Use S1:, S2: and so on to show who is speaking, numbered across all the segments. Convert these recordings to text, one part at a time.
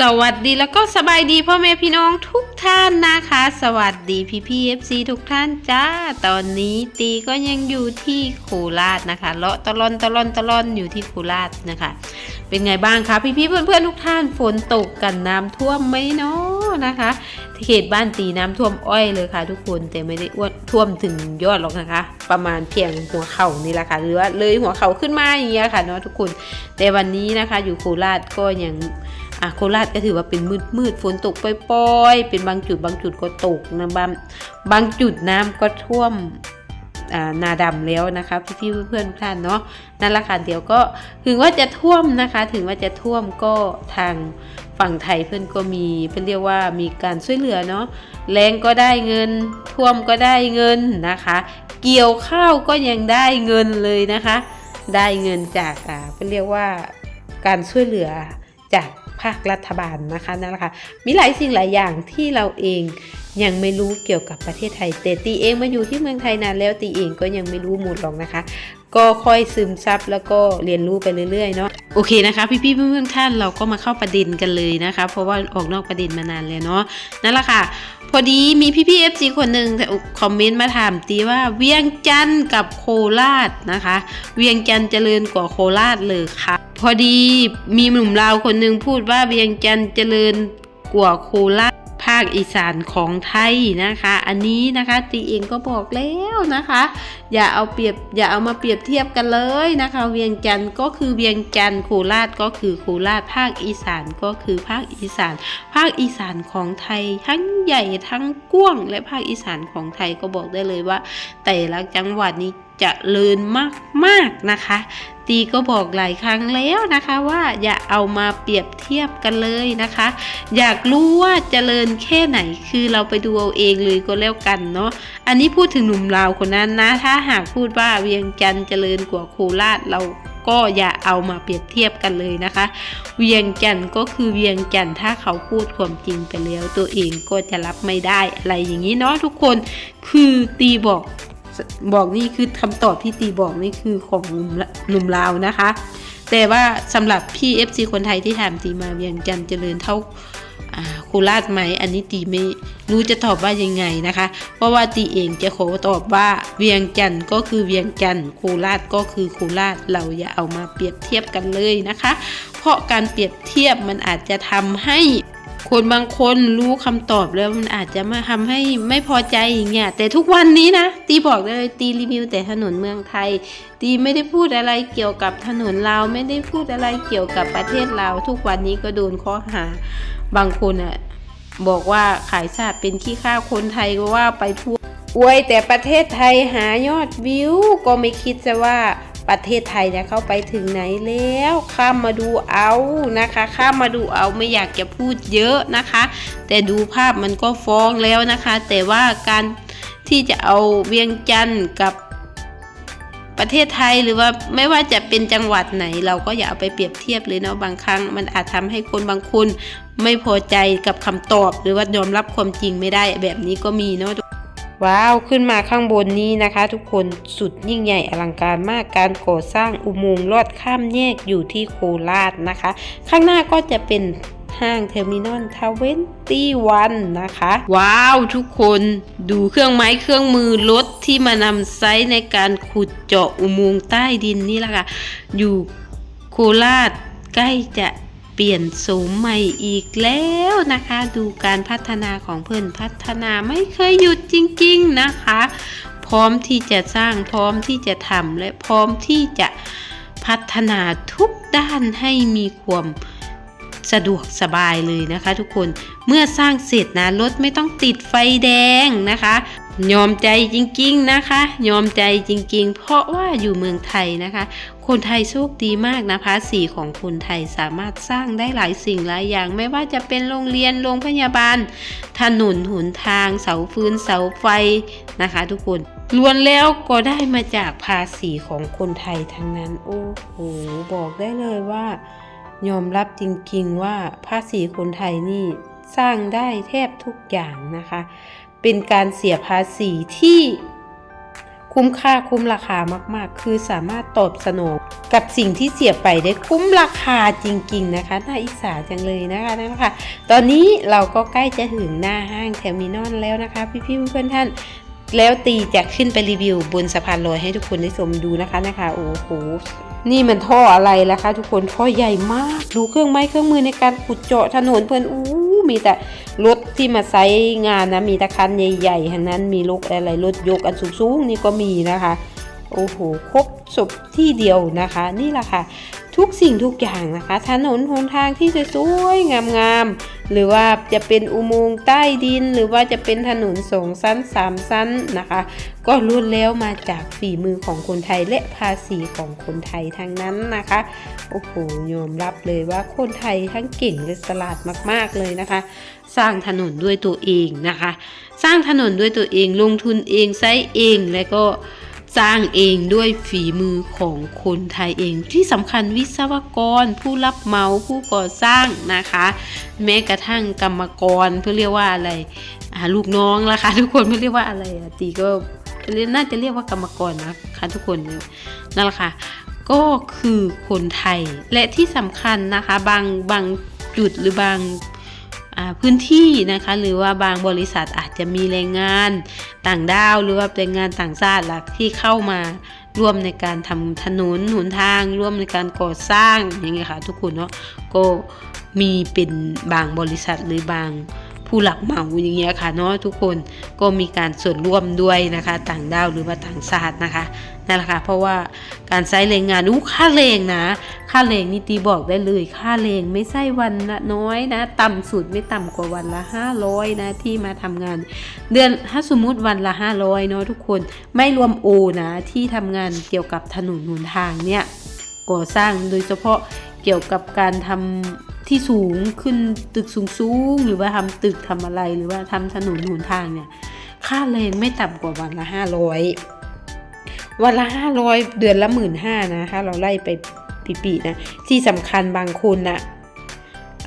S1: สวัสดีแล้วก็สบายดีพ่อแม่พี่น้องทุกท่านนะคะ สวัสดีพี่พี่เอฟซีทุกท่านจ้า ตอนนี้ตีก็ยังอยู่ที่โคราชนะคะเลาะตะลอนตะลอนตะลอนอยู่ที่โคราชนะคะ เป็นไงบ้างคะพี่พี่เพื่อนเพื่อนทุกท่านฝนตกกันน้ำท่วมไหมเนาะนะคะที่เขตบ้านตีน้ำท่วมอ้อยเลยค่ะ ทุกคนแต่ไม่ได้อ้วนท่วมถึงยอดหรอกนะคะ ประมาณเพียงหัวเข่านี่แหละค่ะหรือว่าเลยหัวเข่าขึ้นมาอย่างเงี้ยค่ะเนาะทุกคนแต่วันนี้นะคะอยู่โคราชก็ยัง อะโคราชก็ถือว่าเป็นมืดมืดฝนตกปล่อยๆ เป็นบางจุดบางจุดก็ตกนะบางบางจุดน้ำก็ท่วมนาดำแล้วนะคะพี่ๆเพื่อนๆท่านเนาะนั่นแหละค่ะเดี๋ยวก็ถึงว่าจะท่วมนะคะ ถึงว่าจะท่วมก็ทางฝั่งไทยเพื่อนก็มีเพื่อนเรียกว่ามีการช่วยเหลือเนาะแรงก็ได้เงิน ท่วมก็ได้เงินนะคะ เกี่ยวข้าวก็ยังได้เงินเลยนะคะ ได้เงินจากอ่าเป็นเรียกว่าการช่วยเหลือจาก ภาครัฐบาลนะคะนั่นแหละค่ะมีหลายสิ่งหลายอย่างที่เราเอง ยังไม่รู้เกี่ยวกับประเทศไทย แต่ตีเองมาอยู่ที่เมืองไทยนานแล้วตีเองก็ยังไม่รู้หมดหรอกนะคะ ก็ค่อยซึมซับแล้วก็เรียนรู้ไปเรื่อยๆเนาะโอเคนะคะพี่ๆเพื่อนๆท่านเราก็มาเข้าประเด็นกันเลยนะคะ เพราะว่าออกนอกประเด็นมานานแล้วเนาะนั่นแหละค่ะ พอดีมีพี่ๆเอฟซีคนหนึ่งคอมเมนต์มาถามตีว่าเวียงจันทร์กับโคราชนะคะ เวียงจันทร์เจริญกว่าโคราชเลยค่ะ พอดีมีหนุ่มลาวคนหนึ่งพูดว่าเวียงจันทร์เจริญกว่าโคราชภา คอีสานของไทยนะคะ อันนี้นะคะตีเองก็บอกแล้วนะคะ อย่าเอาเปรียบอย่าเอามาเปรียบเทียบกันเลยนะคะ เวียงจันทร์ก็คือเวียงจันทร์โคราชก็คือโคราชภาคอีสานก็คือภาคอีสาน ภาคอีสานของไทย ทั้งใหญ่ทั้งกว้างและภาคอีสานของไทยก็บอกได้เลยว่า แต่ละจังหวัดนี้ จะเลินมากมากๆนะคะ ตีก็บอกหลายครั้งแล้วนะคะว่าอย่าเอามาเปรียบเทียบกันเลยนะคะ อยากรู้ว่าเจริญแค่ไหนคือเราไปดูเอาเองเลยก็แล้วกันเนาะอันนี้พูดถึงหนุ่มลาวคนนั้นนะ ถ้าหากพูดว่าเวียงจันทร์เจริญกว่าโคราชเราก็อย่าเอามาเปรียบเทียบกันเลยนะคะ เวียงจันทร์ก็คือเวียงจันทร์ถ้าเขาพูดความจริงไปแล้ว ตัวเองก็จะรับไม่ได้อะไรอย่างนี้เนาะทุกคน คือตีบอก บอกนี่คือคำตอบที่ตีบอกนี่คือของหนุ่มหนุ่มลาวนะคะ แต่ว่าสำหรับพี่ FC คนไทยที่ถามตีมาเวียงจันทร์เจริญเท่าโคราชไหมอันนี้ตีไม่รู้จะตอบว่ายังไงนะคะ เพราะว่าตีเองจะขอตอบว่าเวียงจันทร์ก็คือเวียงจันทร์โคราชก็คือโคราชเราอย่าเอามาเปรียบเทียบกันเลยนะคะ เพราะการเปรียบเทียบมันอาจจะทำให้ คนบางคนรู้คำตอบแล้วมันอาจจะมาทำให้ไม่พอใจอย่างเงี้ยแต่ทุกวันนี้นะตีบอกเลยตีรีวิวแต่ถนนเมืองไทย ตีไม่ได้พูดอะไรเกี่ยวกับถนนลาวไม่ได้พูดอะไรเกี่ยวกับประเทศลาวทุกวันนี้ก็โดนข้อหาบางคนอะบอกว่าขายสาดเป็นขี้ข้าคนไทยก็ว่าไปทั่วอวยแต่ประเทศไทยหายอดวิวก็ไม่คิดจะว่า ประเทศไทยเนี่ยเข้าไปถึงไหนแล้วข้ามมาดูเอานะคะข้ามมาดูเอาไม่อยากจะพูดเยอะนะคะ แต่ดูภาพมันก็ฟ้องแล้วนะคะ แต่ว่าการที่จะเอาเวียงจันทร์กับประเทศไทยหรือว่าไม่ว่าจะเป็นจังหวัดไหน เราก็อย่าเอาไปเปรียบเทียบเลยเนาะบางครั้ง มันอาจทำให้คนบางคนไม่พอใจกับคำตอบ หรือว่ายอมรับความจริงไม่ได้แบบนี้ก็มีเนาะ ว้าว ขึ้นมาข้างบนนี้นะคะ ทุกคนสุดยิ่งใหญ่อลังการมากการก่อสร้างอุโมงค์ลอดข้ามแยกอยู่ที่โคราชนะคะ ข้างหน้าก็จะเป็นห้างเทอร์มินอลทเวนตี้วันนะคะ ว้าว ทุกคนดูเครื่องไม้เครื่องมือรถที่มานำไซส์ในการขุดเจาะอุโมงค์ใต้ดินนี่แหละค่ะ อยู่โคราชใกล้จะ เปลี่ยนโสมใหม่อีกแล้วนะคะ ดูการพัฒนาของเพื่อนพัฒนาไม่เคยหยุดจริง ๆนะคะ พร้อมที่จะสร้างพร้อมที่จะทำและพร้อมที่จะพัฒนาทุกด้านให้มีความสะดวกสบายเลยนะคะ ทุกคนเมื่อสร้างเสร็จนะรถไม่ต้องติดไฟแดงนะคะ ยอมใจจริงๆนะคะ ยอมใจจริงๆ เพราะว่าอยู่เมืองไทยนะคะ คนไทยโชคดีมากนะภาษีของคนไทยสามารถสร้างได้หลายสิ่งหลายอย่าง ไม่ว่าจะเป็นโรงเรียนโรงพยาบาล ถนนหนทาง เสาฟืนเสาไฟนะคะ ทุกคนล้วนแล้วก็ได้มาจากภาษีของคนไทยทั้งนั้น โอ้โหบอกได้เลยว่า ยอมรับจริงๆว่าภาษีคนไทยนี่สร้างได้แทบทุกอย่างนะคะ เป็นการเสียภาษีที่ คุ้มค่าคุ้มราคามาก ๆ คือสามารถตอบสนองกับสิ่งที่เสียไปได้คุ้มราคาจริง ๆ นะคะ น่าอิจฉาจังเลยนะคะนั่นแหละค่ะตอนนี้เราก็ใกล้จะถึงหน้าห้างเทอร์มินอลแล้วนะคะ พี่ๆเพื่อนๆท่านแล้วตีจะขึ้นไปรีวิวบนสะพานลอยให้ทุกคนได้ชมดูนะคะนะคะโอ้โหนี่มันท่ออะไรล่ะคะ ทุกคนท่อใหญ่มาก ดูเครื่องไม้เครื่องมือในการขุดเจาะถนนเพื่อนอู้ มีแต่รถที่มาใช้งานนะ มีตะคันใหญ่ๆทั้งนั้น มีรถอะไรรถยกอันสูงๆนี่ก็มีนะคะ โอ้โห ครบศพที่เดียวนะคะ นี่แหละค่ะ ทุกสิ่งทุกอย่างนะคะ ถนนหนทางที่สวยๆงามๆหรือว่าจะเป็นอุโมงค์ใต้ดิน หรือว่าจะเป็นถนนสองชั้นสามชั้นนะคะ ก็ล้วนแล้วมาจากฝีมือของคนไทยและภาษีของคนไทยทั้งนั้นนะคะโอ้โหยอมรับเลยว่าคนไทยทั้งเก่งและฉลาดมาก ๆเลยนะคะ สร้างถนนด้วยตัวเองนะคะ สร้างถนนด้วยตัวเองลงทุนเองใช้เองและก็ สร้างเองด้วยฝีมือของคนไทยเอง ที่สำคัญวิศวกรผู้รับเหมาผู้ก่อสร้างนะคะ แม้กระทั่งกรรมกรเพื่อเรียกว่าอะไรลูกน้องล่ะคะ ทุกคนไม่เรียกว่าอะไรอะตีก็น่าจะเรียกว่ากรรมกรนะคะทุกคนนั่นแหละค่ะก็คือคนไทยและที่สำคัญนะคะบางบางจุดหรือบางพื้นที่นะคะ หรือว่าบางบริษัทอาจจะมีแรงงาน ต่างด้าวหรือว่าแรงงานต่างชาติหลักที่เข้ามาร่วมในการทำถนนหนทาง ร่วมในการก่อสร้างอย่างเงี้ยค่ะ ทุกคนเนาะก็มีเป็นบางบริษัทหรือบาง ผู้หลักเหมาอย่างเงี้ยค่ะเนาะทุกคนก็มีการส่วนร่วมด้วยนะคะ ต่างด้าวหรือว่าต่างชาตินะคะนั่นแหละค่ะเพราะว่าการใช้แรงงานอู้ค่าแรงนะ ค่าแรงนี่ตีบอกได้เลย ค่าแรงไม่ใช่วันละน้อยนะ ต่ำสุดไม่ต่ำกว่าวันละ 500 นะ ที่มาทำงาน เดือนถ้าสมมุติวันละ 500 เนาะทุกคนไม่รวมโอนะ ที่ทำงานเกี่ยวกับถนนหนทางเนี่ยก่อสร้างโดยเฉพาะเกี่ยวกับการทำ ที่สูงขึ้นตึกสูงๆหรือว่าทำตึกทำอะไรหรือว่าทำถนนหนทางเนี่ย ค่าแรงไม่ต่ำกว่าวันละห้าร้อยวันละห้าร้อยเดือนละหมื่นห้านะคะเราไล่ไปปีๆนะที่สำคัญบางคนนะ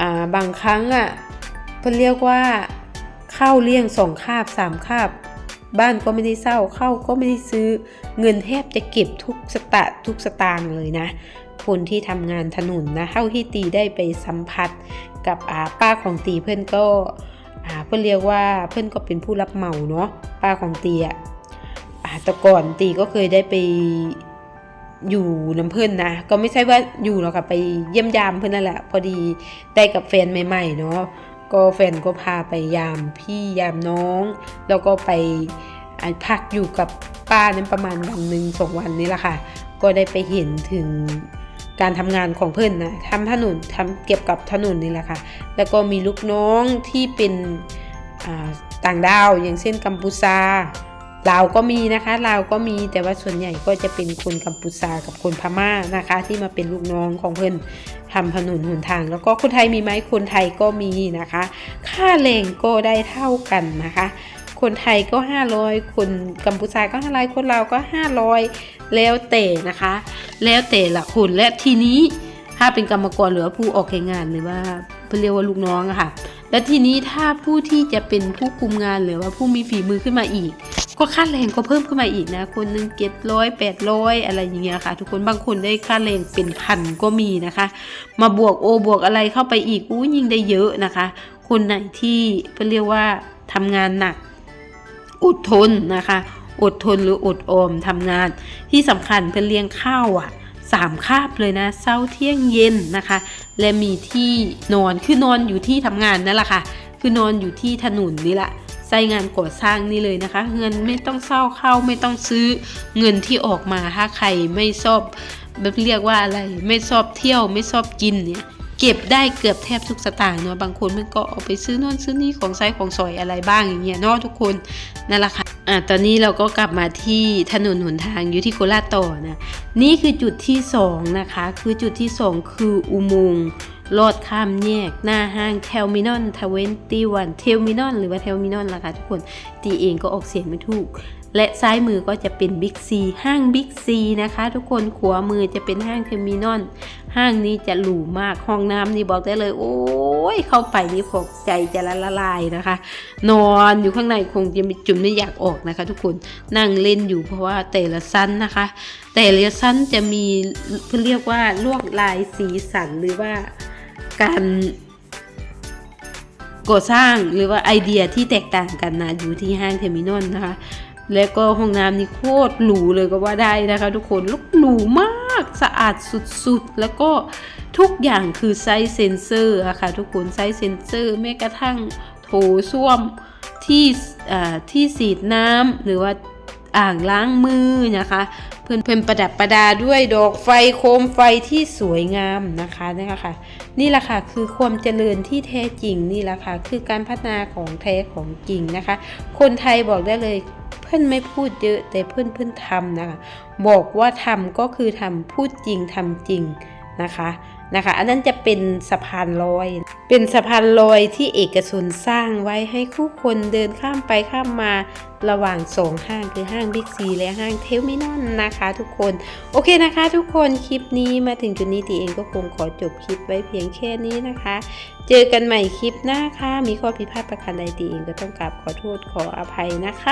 S1: อ่าบางครั้งอะเพื่อเรียกว่าข้าวเลี้ยงสองคาบสามคาบ บ้านก็ไม่ได้เศร้าเข้าก็ไม่ได้ซื้อเงินแทบจะเก็บทุกสตะทุกสตางค์เลยนะ คนที่ทำงานถนนนะเท่าที่ตีได้ไปสัมผัสกับอาป้าของตีเพื่อนก็อ่าเพื่อนเรียกว่าเพื่อนก็เป็นผู้รับเหมาเนาะป้าของตีอะอ่าแต่ก่อนตีก็เคยได้ไปอยู่น้ำเพื่อนนะ ก็ไม่ใช่ว่าอยู่หรอกค่ะไปเยี่ยมยามเพื่อนนั่นแหละ พอดีได้กับแฟนใหม่ ๆ เนาะก็แฟนก็พาไปยามพี่ยามน้อง แล้วก็ไปพักอยู่กับป้านั้นประมาณวันหนึ่งสองวันนี้แหละค่ะ ก็ได้ไปเห็นถึง การทำงานของเพื่อนนะทำถนนทำเกี่ยวกับถนนนี่แหละค่ะ แล้วก็มีลูกน้องที่เป็นต่างดาวอย่างเช่นกัมพูชาลาวก็มีนะคะลาวก็มีแต่ว่าส่วนใหญ่ก็จะเป็นคนกัมพูชากับคนพม่านะคะ ที่มาเป็นลูกน้องของเพื่อนทำถนนหนทาง แล้วก็คนไทยมีไหมคนไทยก็มีนะคะ ค่าแรงก็ได้เท่ากันนะคะ คนไทยก็ 500 คนกัมพูชาก็ 500 คนลาวก็ 500 แล้วแต่นะคะ แล้วแต่ละคนและทีนี้ถ้าเป็นกรรมกรหรือว่าผู้ออกแข่งงานหรือว่าเรียกว่าลูกน้องอะค่ะ และทีนี้ถ้าผู้ที่จะเป็นผู้คุมงานหรือว่าผู้มีฝีมือขึ้นมาอีก ก็ค่าแรงก็เพิ่มขึ้นมาอีกนะ คนหนึ่งเจ็ดร้อยแปดร้อยอะไรอย่างเงี้ยค่ะ ทุกคนบางคนได้ค่าแรงเป็นพันก็มีนะคะ มาบวกโอบวกอะไรเข้าไปอีกอู้ยิ่งได้เยอะนะคะ คนไหนที่เรียกว่าทำงานหนัก อดทนนะคะ อดทนหรืออดออมทำงาน ที่สำคัญเพื่อเลี้ยงข้าวอะสามคาบเลยนะเช้าเที่ยงเย็นนะคะ และมีที่นอนคือนอนอยู่ที่ทำงานนั่นแหละค่ะ คือนอนอยู่ที่ถนนนี่แหละใช้งานก่อสร้างนี่เลยนะคะ เงินไม่ต้องเศร้าเข้าไม่ต้องซื้อเงินที่ออกมาถ้าใครไม่ชอบแบบเรียกว่าอะไรไม่ชอบเที่ยวไม่ชอบกินเนี่ย เก็บได้เกือบแทบทุกสตางค์เนาะบางคนมันก็เอาไปซื้อน่นซื้อนี่ของใช้ของสอยอะไรบ้างอย่างเงี้ยเนาะทุกคนนั่นแหละค่ะอะตอนนี้เราก็กลับมาที่ถนนหนทางอยู่ที่โคราชต่อนะนี่คือจุดที่สองนะคะคือจุดที่สองคืออุโมงค์ลอดข้ามแยกหน้าห้างเทลมินอนทเวนตี้วันเทลมินอนหรือว่าเทลมินอนล่ะค่ะทุกคนตีเองก็ออกเสียงไม่ถูก และซ้ายมือก็จะเป็นบิ๊กซีห้างบิ๊กซีนะคะ ทุกคนขวามือจะเป็นห้างเทอร์มินอลห้างนี้จะหรูมากห้องน้ำนี่บอกได้เลย โอ้ยเข้าไปนี่พกใจจะละละลายนะคะ นอนอยู่ข้างในคงจะมีจุ่มไม่อยากออกนะคะ ทุกคนนั่งเล่นอยู่เพราะว่าแต่ละชั้นนะคะ แต่ละชั้นจะมีเขาเรียกว่าลวดลายสีสันหรือว่าการก่อสร้างหรือว่าไอเดียที่แตกต่างกันนะอยู่ที่ห้างเทอร์มินอลนะคะ และก็ห้องน้ำนี่โคตรหรูเลยก็ว่าได้นะคะ ทุกคนลุกหรูมากสะอาดสุดๆ แล้วก็ทุกอย่างคือไซส์เซนเซอร์อะค่ะทุกคนไซส์เซนเซอร์แม้กระทั่งโถส้วมที่ที่สีดน้ำหรือว่า อ่างล้างมือนะคะ เพื่อนเพื่อนประดับประดาด้วยดอกไฟโคมไฟที่สวยงามนะคะนี่ค่ะ นี่แหละค่ะคือความเจริญที่แท้จริงนี่แหละค่ะคือการพัฒนาของแท้ของจริงนะคะ คนไทยบอกได้เลยเพื่อนไม่พูดเยอะแต่เพื่อนเพื่อนทำนะคะ บอกว่าทำก็คือทำพูดจริงทำจริงนะคะ นะคะ อันนั้นจะเป็นสะพานลอย เป็นสะพานลอยที่เอกชนสร้างไว้ให้คู่คนเดินข้ามไปข้ามมาระหว่างสองห้างคือห้างบิ๊กซีและห้างเทลมินอนนะคะทุกคน โอเคนะคะทุกคนคลิปนี้มาถึงจุดนี้ตีเองก็คงขอจบคลิปไว้เพียงแค่นี้นะคะ เจอกันใหม่คลิปหน้าค่ะมีข้อผิดพลาดประการใดตีเองก็ต้องกราบขอโทษขออภัยนะคะ